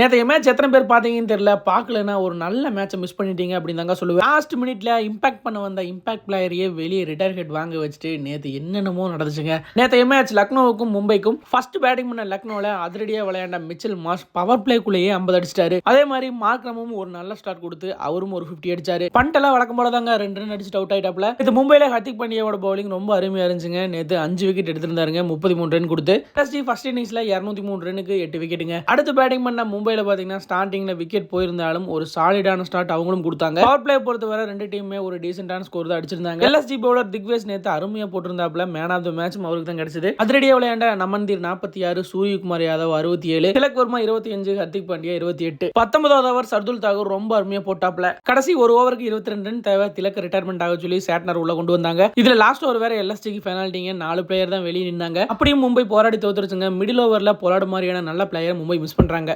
நேற்றைய மேட்ச் எத்தனை பேர் பார்த்தீங்கன்னு தெரியல. பார்க்கலன்னா ஒரு நல்ல மேட்ச்சை மிஸ் பண்ணிட்டீங்க அப்படின்னு தாங்க சொல்லுவேன். லாஸ்ட் மினிட்ல இம்பாக்ட் பண்ண வந்த இம்பாக்ட் பிளேயரையே வெளியே ரிட்டையர் ஹெட் வாங்க வச்சுட்டு நேற்று என்னென்னமோ நடந்துச்சுங்க. நேற்றைய மேட்ச் லக்னோவுக்கும் மும்பைக்கும் ஃபர்ஸ்ட் பேட்டிங் பண்ண லக்னோவில் அதிரடியாக விளையாண்ட மிச்சல் மாஸ் பவர் பிளேக்குள்ளேயே ஐம்பது அடிச்சிட்டாரு. அதே மாதிரி மார்க்ரமும் ஒரு நல்ல ஸ்டார்ட் கொடுத்து அவரும் ஒரு ஃபிஃப்டி அடிச்சாரு. பண்டெல்லாம் வழக்கம் போல தாங்க. ரெண்டு ரன் அடிச்சுட்டு அவுட் ஆயிட்டாப்ல இது மும்பையில் ஹர்திக் பாண்டியாவோட பவுலிங் ரொம்ப அருமையாக இருந்துச்சுங்க. நேற்று அஞ்சு விக்கெட் எடுத்திருந்தாருங்க. முப்பத்தி மூணு ரன் கொடுத்து. ஃபர்ஸ்ட் இன்னிங்ஸ்ல இரநூத்தி மூணு ரனுக்கு எட்டு விக்கெட்டுங்க அடுத்து பேட்டிங் பண்ண மும்பையில் பார்த்தீங்கன்னா ஸ்டார்டிங்கில் விக்கெட் போயிருந்தாலும் ஒரு சாலிடான ஸ்டார்ட் அவங்களும் கொடுத்தாங்க. பவர் பிளே பொறுத்தவரை ரெண்டு டீமுமே ஒரு டீசென்டான ஸ்கோர் தான் அடிச்சிருந்தாங்க. எல்எஸ்டி பவுலர் திக்வேஸ் நேற்று அருமையாக போட்டிருந்தாப்ல மேன் ஆஃப் த மேட்சும் அவருக்கு தான் கிடைச்சது. அதிரடியாக விளையாண்ட நமன்தீர் நாற்பத்தி ஆறு சூரியகுமார் யாதவ் அறுபத்தி ஏழு திலக் வர்மா இருபத்தி அஞ்சு ஹர்திக் பாண்டியா இருபத்தி எட்டு. பத்தொன்பதாவது ஓவர் சர்துல் தாகூர் ரொம்ப அருமையாக போட்டாப்ல கடைசி ஒரு ஓவருக்கு இருபத்தி ரெண்டு ரன் தேவை. திலக் ரிட்டையர்மெண்ட் ஆக சொல்லி சேட்னர் உள்ள கொண்டு வந்தாங்க. இதுல லாஸ்ட் ஓவர் வேற எல்எஸ்டிக்கு பெனால்ட்டிங்க நாலு பிளேயர் தான் வெளியே நின்னாங்க. அப்படியும் மும்பை போராடி தோத்துருச்சுங்க. மிடில் ஓவர்ல போராடு மாதிரியான நல்ல பிளேயர் மும்பை மிஸ் பண்றாங்க.